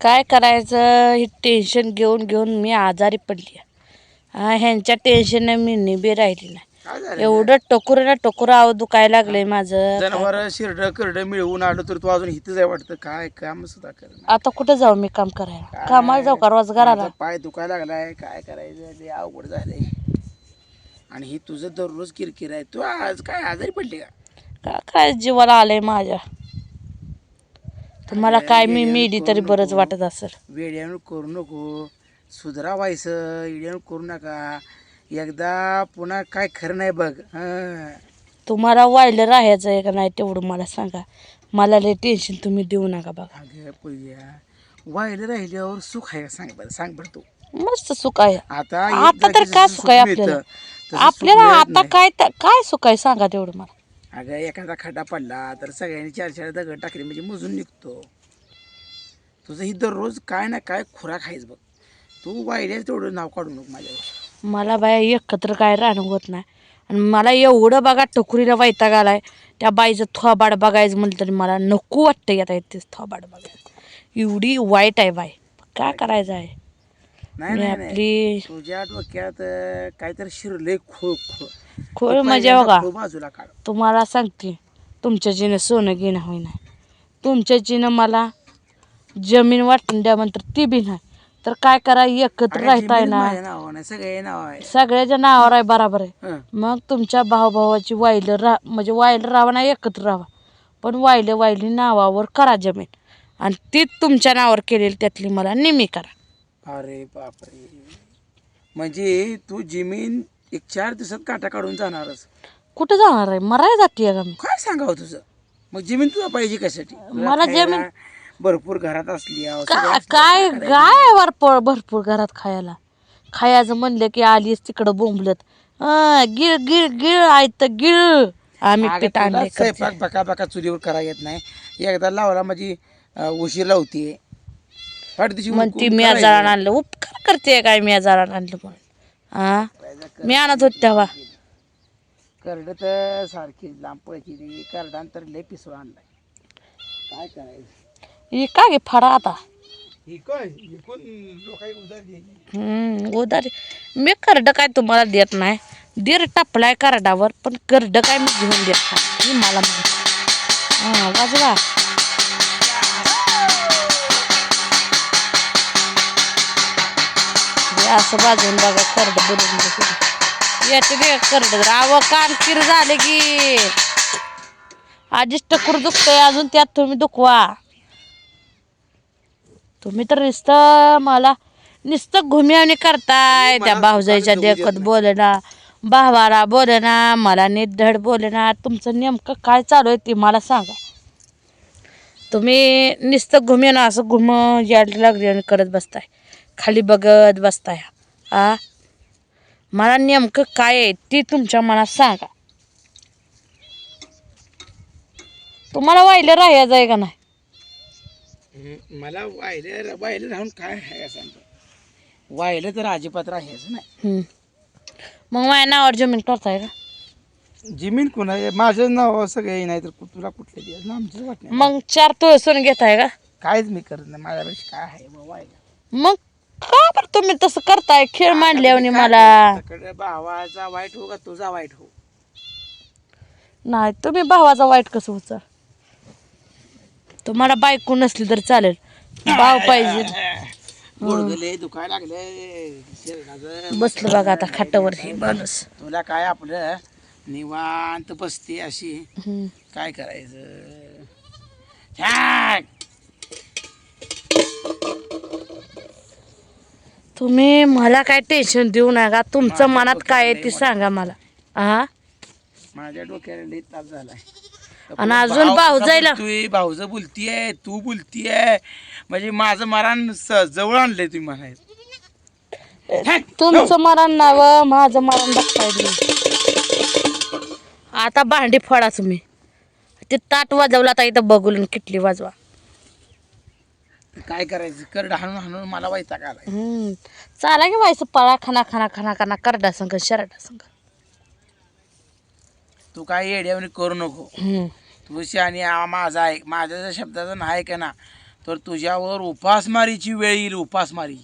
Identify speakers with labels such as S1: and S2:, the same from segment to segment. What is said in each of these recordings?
S1: काय करायचं? हे टेन्शन घेऊन घेऊन मी आजारी पडली. हा ह्यांच्या टेन्शनने मी निबी राहिली नाही. एवढं टोकुर ना टोकुर आव दुखायला लागलंय माझं.
S2: जनावर शिरड करड मिळवून आलो तर तू अजून इथंच आहे वाटतं. काय काम सुद्धा कर
S1: आता कुठं जाऊ मी काम करायला? कामाला जाऊ का? रोजगाराला?
S2: पाय दुखायला लागलाय. काय करायचं? ते अवघड झालंय. आणि ही तुझं दररोज किरकिर आहे. तू आज काय आजारी पडली का?
S1: का काय जीवाला आलंय माझ्या? तुम्हाला काय मी मेली तरी बरंच वाटत असेल.
S2: वेड्यानं करू नको. सुधरा व्हायचं वेड्यानं करू नका. एकदा पुन्हा काय खरं नाही बघ हं.
S1: तुम्हाला वायलं राहायचं आहे का नाही तेवढं मला सांगा. मला लय टेन्शन तुम्ही देऊ नका बघा
S2: अगं पूजा व्हायला राहिल्यावर सुख आहे का? सांग बरं सांग बरं तू.
S1: मस्त सुख आहे.
S2: आता
S1: आता तर काय
S2: सुख
S1: सुख आहे
S2: मिळतं,
S1: आपल्याला?
S2: तसं सुख
S1: आपल्याला
S2: मिळत
S1: आता
S2: नाही.
S1: काय त- काय सुख आहे? सांगा तेवढं मला.
S2: अगं एखादा खड्डा पडला तर सगळ्यांनी चार चार दगड टाकले म्हणजे मोजून निघतो. तुझं ही दररोज काय ना काय खुराक आहेस बघ. तू वाहिल्यास तेवढं नाव काढू नको माझ्यावर.
S1: मला बाया एकत्र काय राहणं होत नाही. आणि मला एवढं बघा टोकरीला वैताग आलाय त्या बाईचं थोबाड बघायचं म्हटलं तरी मला नको वाटतं आता तेच थोबाड बघायचं एवढी वाईट आहे बाई. काय करायचं आहे?
S2: नाही नाही नाही
S1: आपली
S2: तुझ्या डोक्यात अं, काहीतरी शिरले खो खो
S1: खोळ
S2: तो
S1: म्हणजे
S2: पहिल्यांदा
S1: बघा.
S2: बाजूला काढ.
S1: तुम्हाला सांगते तुमच्या जिनं सोनं घेणं होईना. तुमच्या जिनं मला जमीन वाटून द्या म्हणतर ती बी नाही. तर काय करा एकत्र राहताय
S2: जमीन
S1: ना
S2: माझ्या नावावर नाही सगळे नाव आहे.
S1: सगळ्याच्या नावावर आहे बराबर आहे.
S2: हं.
S1: मग तुमच्या भावाभावाची वाईलं रा म्हणजे वाईलं राहा नाही एकत्र राहा पण वाईलं वाईली नावावर करा जमीन. आणि ती तुमच्या नावावर केलेली त्यातली मला निमी करा.
S2: अरे बापरे. म्हणजे तू जमीन एक चार दिवसात काटा काढून जाणारच.
S1: कुठं जाणार आहे? मराय जाते
S2: काय सांगावं तुझं? मग जमीन तुला पाहिजे कशासाठी? तुला
S1: मला
S2: खायला
S1: जमीन-
S2: भरपूर घरात असली
S1: का काय काय भरपूर भरपूर घरात खायला? खायचं म्हणलं की आलीच तिकडं बोंबलत. अं, गिळ गिळ गिळ आयत गिळ. आम्ही
S2: अगं,
S1: पीठ
S2: तुला
S1: आणले
S2: स्वयंपाक बका बका चुलीवर करा येत नाही. एकदा लावला म्हणजे अं, उशीर लावते
S1: म्हणती मी आजारानं आणलं. उपकार करते काय मी आजारानं आणलं म्हणून. हा मी आणत होत तेव्हा.
S2: करड तर सारखी लांब पळती ती. करडान लय पिसळ आणलाय. काय करायचं?
S1: ही काय घे फाडा आता?
S2: ही काय? कोण लोकांना उधार द्यायची
S1: हम्म, उधारी. मी करड काय तुम्हाला देत नाही. दीर टापलाय करडावर पण करड काय मी घेऊन देत नाही. ही मला माहिती. हा वाजवा. असं बाजून बघा करड बुडून येते बे करड राव कान किर झाले की. आधीच टकूर दुखतंय अजून त्यात तुम्ही दुखवा. तुम्ही तर नुसतं मला नुसतं घुमियावणी करताय त्या भाऊजाईच्या देखत बोलना भावाला बोलना मला नीट धड बोलना तुमचं नेमकं काय चालू आहे ते मला सांगा. तुम्ही नुसतं घुमेन असं घुम याड लागले करत बसताय. खाली बघत बसताय आ? मला नेमकं काय आहे ते तुमच्या मनात सांगा. तुम्हाला वाहिलं राहायचं आहे का नाही?
S2: मला वायले वायले राहून काय आहे सांगतो वायलं तर अजिबात राहायचं नाही.
S1: हम्म. मग माझ्या नावावर जमीन करताय का?
S2: जमीन कोणा माझं नाव सगळे नाही तर तुला कुठले दिवस ना आमचं वाट नाही
S1: मग चार तो सोन घेताय का?
S2: काहीच मी करत नाही. माझ्यापेक्षा काय आहे? मग
S1: का बरं तुम्ही तसं करताय. खेळ मांडल्यावर मला.
S2: सगळं भावाचा वाईट हो का? तुझा वाईट हो.
S1: नाही तुम्ही भावाचा वाईट कसं उचल तुम्हाला बायको नसली तर चालेल. भाव पाहिजे.
S2: गुडगले दुखायला लागले. शरीराचं.
S1: बसलं बघा आता खाटावर हे माणूस
S2: तुला काय आपलं? निवांत बसते अशी.
S1: हम्म.
S2: काय करायचं.
S1: तुम्ही मला काय टेन्शन देऊ नका. तुमचं मनात काय आहे ते सांगा मला. हा
S2: माझ्या डोक्याला लई ताप झालाय.
S1: आणि अजून भाऊजाईला
S2: तू भाऊज बोलतीये तू बोलतीये. म्हणजे माझं मरण स- जवळ आणलंय तुम्ही म्हणायचं
S1: तुमचं मरण नाव माझं मरण तुम्ही. आता भांडी फोडा तुम्ही. ते ताट वाजवला आता इथं बघून किटली वाजवा.
S2: काय करायचं? करड हाणून हाणून मला वैताग आलाय.
S1: हम्म. चाला की व्हायचं पळा खाना खाना खाना खाना करडा संग शराडा संग
S2: तू काय येड्यावणी करू नको.
S1: हम्म.
S2: तू आणि माझा ऐक माझ्या जर शब्दाचा नाही का ना तर तुझ्यावर उपासमारीची वेळ येईल उपासमारी.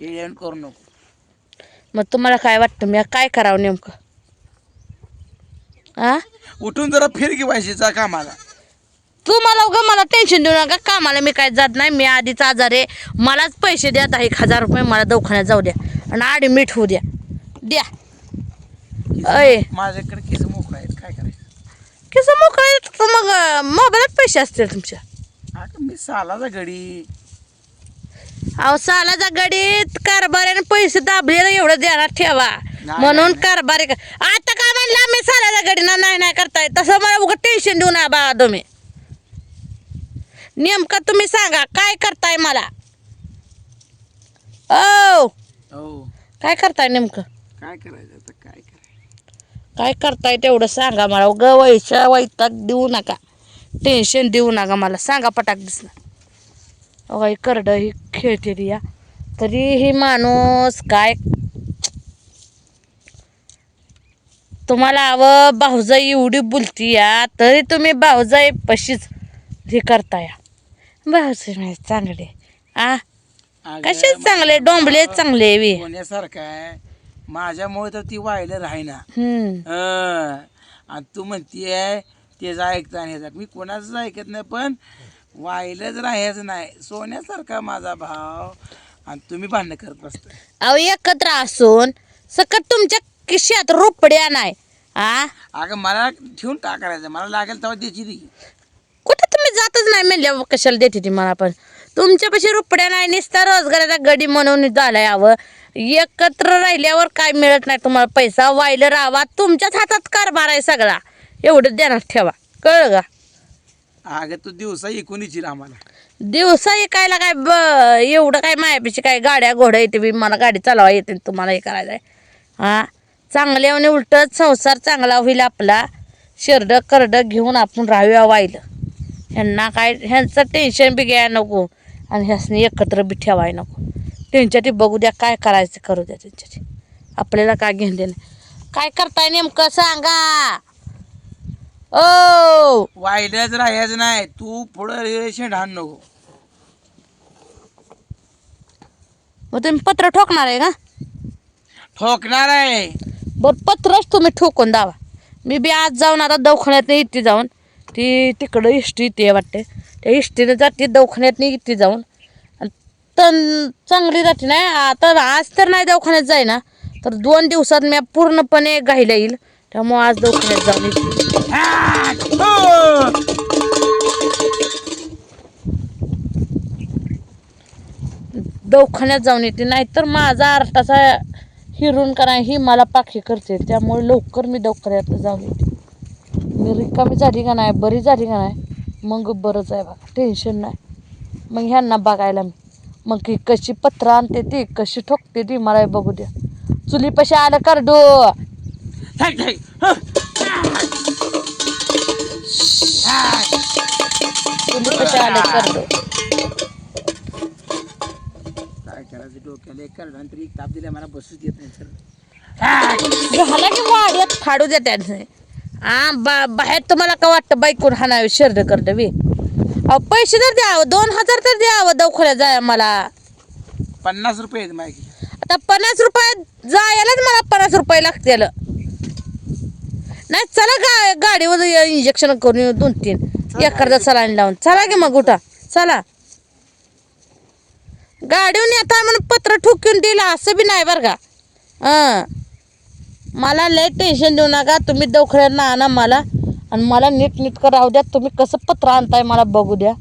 S2: येऊन करू नको.
S1: मग तुम्हाला काय वाटतं? मी काय करावं नेमकं? आ?
S2: उठून जरा फिर की पाहिजेचा कामाला.
S1: तुम्हाला उगा मला टेन्शन देऊ नका. कामाला मी काय जात नाही. मी आधीच आजार आहे. मलाच पैसे द्या. दहा एक हजार रुपये मला दवाखान्यात जाऊ द्या. आणि ॲडमिट होऊ द्या. द्या. अय.
S2: माझ्याकडे केस मोकळा आहेत? काय करायचं?
S1: कसं मोकळे तर मग मोबाईलात पैसे असतील तुमच्या.
S2: अगं मी सालाचा गडी.
S1: अहो सालाच्या गाडीत कारभाऱ्याने पैसे दाबलेलं एवढं देणार ठेवा.
S2: नाही,
S1: म्हणून
S2: नाही.
S1: कारभारी आता काय म्हणलं? मी सालाच्या गाडीनं नाही नाही करताय. तसं मला उगा टेन्शन देऊ नका बाबा तुम्ही. नेमकं तुम्ही सांगा काय करताय मला? ओ
S2: हो
S1: काय करताय नेमकं?
S2: काय करायचं आता काय करायचं?
S1: काय करताय तेवढं सांगा मला. ग वैशा वैताग देऊ नका. टेन्शन देऊ नका मला. सांगा पटाक दिसणार अगं ही करडं ही खेळते या. तरी ही माणूस काय? तुम्हाला हवं भाऊजाई एवढी बोलती या तरी तुम्ही भाऊजाई पशीच हे करताय नाही चांगले. आ? कसे चांगले? डोंबले चांगले वे
S2: होण्यासारखं आहे. माझ्यामुळे तर ती व्हायला राहीना. आणि तू म्हणतीये तेच ऐकता आणि ह्याचं. मी कोणाचंच ऐकत नाही पण व्हायलाच राहायचं नाही. सोन्यासारखा माझा भाव. आणि तुम्ही भांडणं करत बसताय
S1: अहो एकत्र असून सकट तुमच्या खिशात रुपड्या नाही. आ?
S2: अगं मला ठेवून का करायचं मला लागेल तेव्हा द्यायची ती
S1: कुठं तुम्ही जातच नाही म्हणल्या कशाला देते ती मला पण? तुमच्यापाशी रुपड्या नाही निसता रोजगाराचा गडी म्हणून झालाय यावं एकत्र राहिल्यावर काय मिळत नाही तुम्हाला पैसा? वाहिलं राहावा. तुमच्याच हातात कारभार आहे सगळा. एवढं देणार ठेवा. कळलं का?
S2: अगं तू दिवसा येशील आम्हाला.
S1: दिवसा ऐकायला काय ब एवढं काय मायापेक्षा काय गाड्या घोड्या येते बी मला गाडी चालवा येते तुम्हाला हे करायचं आहे. हां? चांगल्याने उलटत संसार चांगला होईल आपला. शेरडं करडं घेऊन आपण राहूया वाहिलं ह्यांना काय ह्यांचं टेन्शन बी घ्यायला नको. आणि ह्यासनी एकत्र बी ठेवाय नको. त्यांच्याती बघू द्या काय करायचं करू द्या त्यांच्याती आपल्याला काय घेऊन देणं. काय करताय नेमकं सांगा. ओ!
S2: वाहिल्याच राहायचं नाही. तू पुढं रिलेशन ढाण नको.
S1: मग तुम्ही पत्र ठोकणार आहे का?
S2: ठोकणार आहे.
S1: बरं पत्रच तुम्ही ठोकून दावा. मी बी आज जाऊन आता दवाखान्यात इथे जाऊन ती तिकडं इष्टी येते वाटते त्या इष्टीनं जाते दवाखान्यात इथे जाऊन. तन चांगली जाते नाही आता आज तर नाही दवाखान्यात जाई ना तर दोन दिवसात मी पूर्णपणे गायला येईल. त्यामुळं आज दवाखान्यात जाऊन येते. दवाखान्यात जाऊन येते. नाहीतर माझा आरटाचा हिरून करा ही मला पाखी करते. त्यामुळे लवकर मी दवाखान्यात जाऊन येते. मी रिकामी झाली का नाही बरी झाली का नाही मग बरंच आहे बघा टेन्शन नाही. मग ह्यांना बघायला मी. मग ही कशी पत्र आणते ती कशी ठोकते ती मला बघू द्या. चुलीपाशी आलं कर डो.
S2: थांब, थांब. हं! हा!
S1: चुलीपाशी आलं कर डो.
S2: काय करायचं डोक्याला? एक करडा तरी एक ताप दिला मला बसूच येत नाही सर
S1: झाला की वाड्यात फाडू द्या त्याने बा बाहेर तुम्हाला का वाटतं बाईकून हाणावे शर्द करत बी? अहो पैसे तर द्यावं दोन हजार तर द्यावं दवाखान्यात जाय मला.
S2: पन्नास रुपये आहेत
S1: आता पन्नास रुपये जायलाच मला पन्नास रुपये लागतील. नाही चला गा गाडीवर इंजेक्शन करून येऊ दोन तीन. एखादा सलाईन लावून. चला की मग उठा. चला. गाडीवर येता म्हणून पत्र ठोकून दिलं असं बी नाही बरं का. हां. मला लय टेन्शन देऊ नका. तुम्ही दवखऱ्यांना आणा मला. आणि मला नीट नीट राहू द्या. तुम्ही कसं पत्र आणताय मला बघू द्या.